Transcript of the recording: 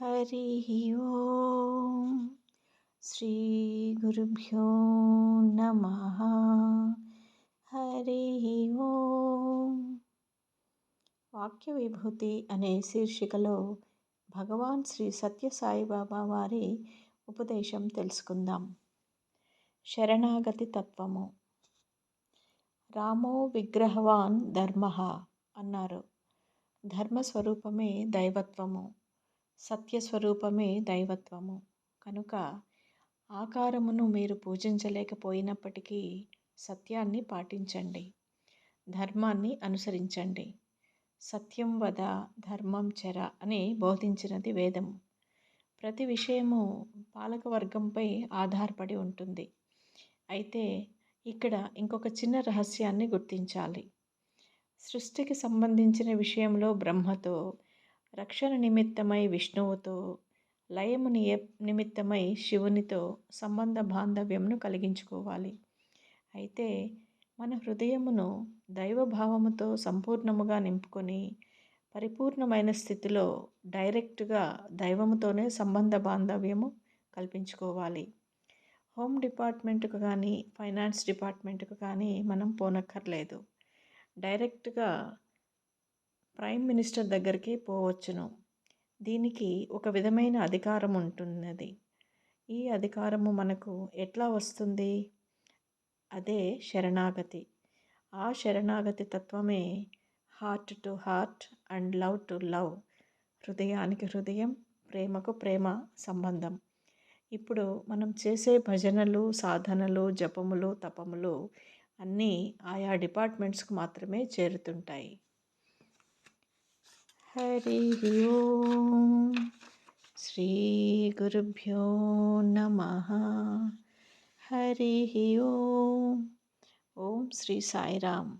హరి ఓం శ్రీ గురుభ్యో నమ హరి ఓం వాక్య విభూతి అనే శీర్షికలో భగవాన్ శ్రీ సత్యసాయిబాబా వారి ఉపదేశం తెలుసుకుందాం శరణాగతి తత్వము రామో విగ్రహవాన్ ధర్మ అన్నారు। ధర్మస్వరూపమే దైవత్వము। సత్యస్వరూపమే దైవత్వము. కనుక ఆకారమును మీరు పూజించలేకపోయినప్పటికీ సత్యాన్ని పాటించండి. ధర్మాన్ని అనుసరించండి. సత్యం వద ధర్మం చెర అని బోధించినది వేదము ప్రతి విషయము పాలకవర్గంపై ఆధారపడి ఉంటుంది. అయితే ఇక్కడ ఇంకొక చిన్న రహస్యాన్ని గుర్తించాలి. సృష్టికి సంబంధించిన విషయంలో బ్రహ్మతో రక్షణ నిమిత్తమై విష్ణువుతో లయము నిమిత్తమై శివునితో సంబంధ బాంధవ్యమును కలిగించుకోవాలి. అయితే మన హృదయమును దైవభావముతో సంపూర్ణముగా నింపుకొని పరిపూర్ణమైన స్థితిలో డైరెక్ట్గా దైవముతోనే సంబంధ బాంధవ్యము కల్పించుకోవాలి. హోమ్ డిపార్ట్మెంట్కు కానీ ఫైనాన్స్ డిపార్ట్మెంట్కు కానీ మనం పోనక్కర్లేదు. డైరెక్ట్గా ప్రైమ్ మినిస్టర్ దగ్గరికి పోవచ్చును. దీనికి ఒక విధమైన అధికారం ఉంటున్నది. ఈ అధికారము మనకు ఎట్లా వస్తుంది? అదే శరణాగతి. ఆ శరణాగతి తత్వమే heart to heart and love to love హృదయానికి హృదయం ప్రేమకు ప్రేమ సంబంధం. ఇప్పుడు మనం చేసే భజనలు సాధనలు జపములు తపములు అన్నీ ఆయా డిపార్ట్మెంట్స్కు మాత్రమే చేరుతుంటాయి. హరి ఓం శ్రీ గురుభ్యో నమ హరి ఓం ఓం శ్రీ సాయిరామ్